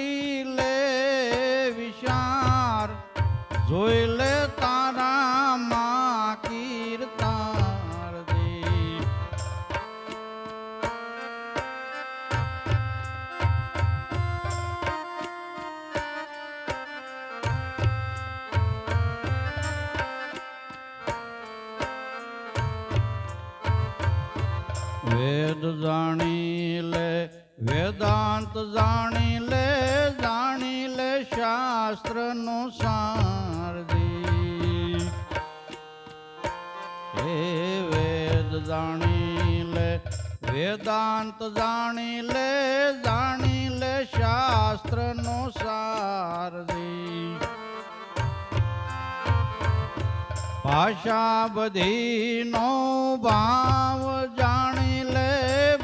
કરી લે વિશાર જોઈ લે તાર વેદાંત જાણી લે જાણી લે શાસ્ત્રનું સારદી હે વેદ જાણી લે, વેદાંત જાણી લે જાણી લે શાસ્ત્રનું સારદી ભાષા બધી નો ભાવ જાણી લે,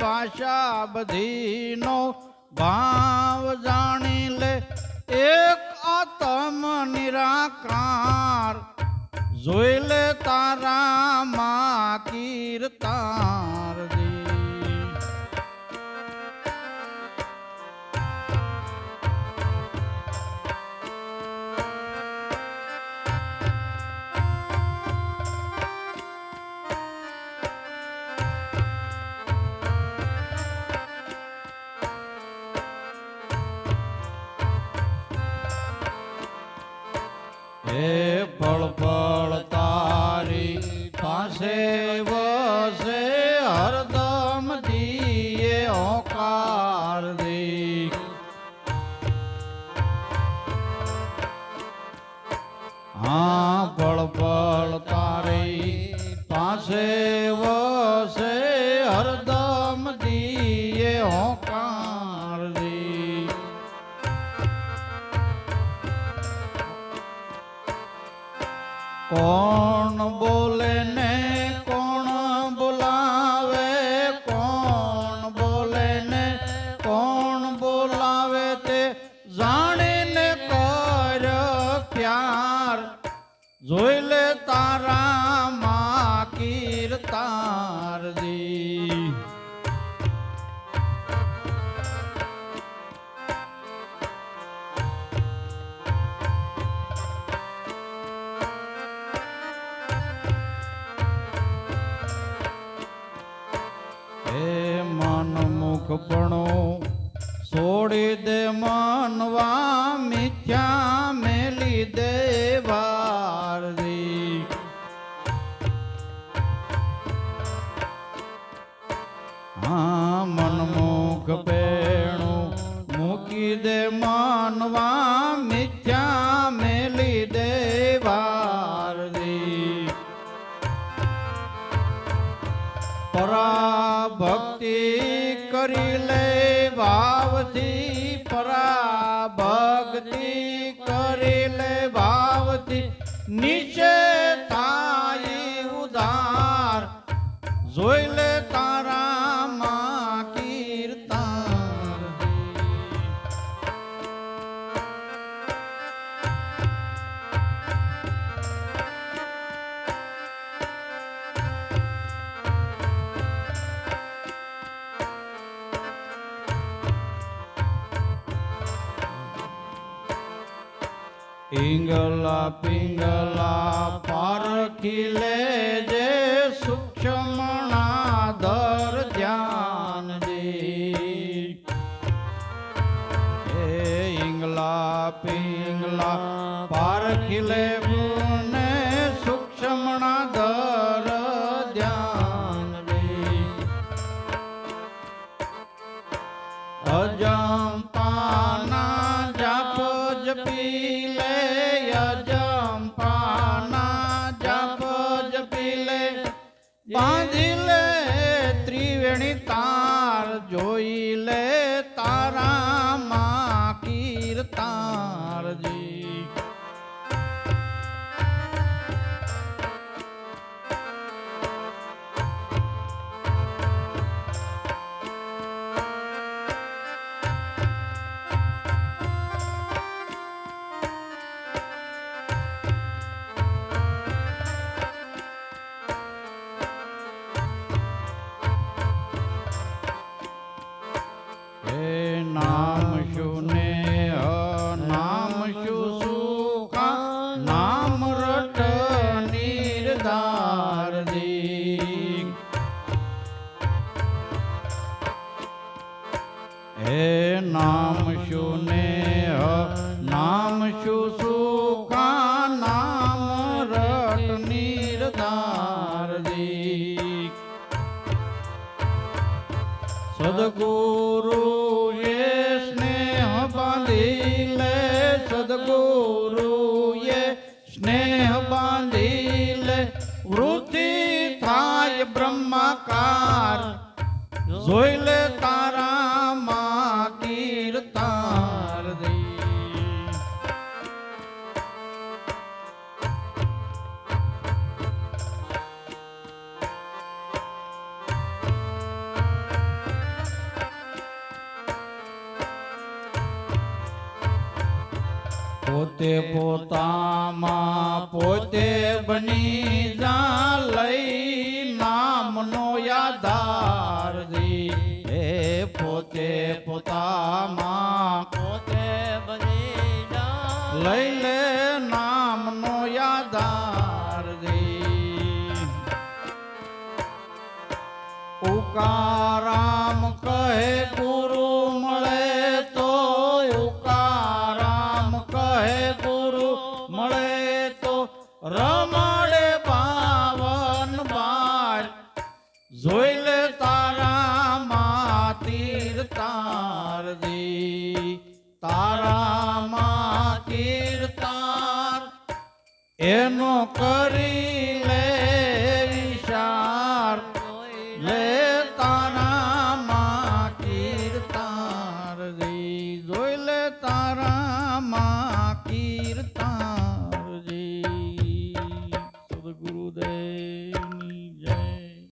ભાષા બધી નો ભાવ જાણી લે એક આત્મ નિરાકાર. જોઈ લે તારા માં કીર્તાર. ફળ તારી પાસે વસે, હરદમ દીએ ઓકાર દી. હા ફળ તારી પાસે વસે, હરદમ દીએ ઓકાર કોણ બોલે ને કોણ બોલાવે? કોણ બોલે ને કોણ બોલાવે તે જાણીને કર પ્યાર. જોઈ લે તારા માં કીર્તાર મુખપણો છોડી દે મનવા મિથ્યા મેલી દે વારદી હા મનમુખ પેણું મૂકી દે માનવા મિથ્યા મેલી દે વારદી પરા ભક્તિ કરી લે ભાવથી પરા ભક્તિ કરી લે ભાવથી નીચે તાય ઉદાર. જોઈ પિંગલા પિંગલા પારખી લેજે સૂક્ષ્મણા દર ધ્યાન હે ઈંગલા પિંગલા પારખી લે બાંધી લે ત્રિવેણી તાર જોઈ લે તારા પામ્યું સુખા નામ રટ નિરધારજી સદગુરુ એ સ્નેહ બાંધી લે, સદગુરુ એ સ્નેહ બાંધી લે. વૃદ્ધિ થાય બ્રહ્માકાર, જોઈ લે તારા પોતે પોતામાં પોતે બની જા લઈ નામનો યાધાર દી હે પોતે પોતામાં એનો કરી લે વિચાર લે તારા માં કીર્તાર ગઈ જોઈ લે તારા માં કીર્તાર.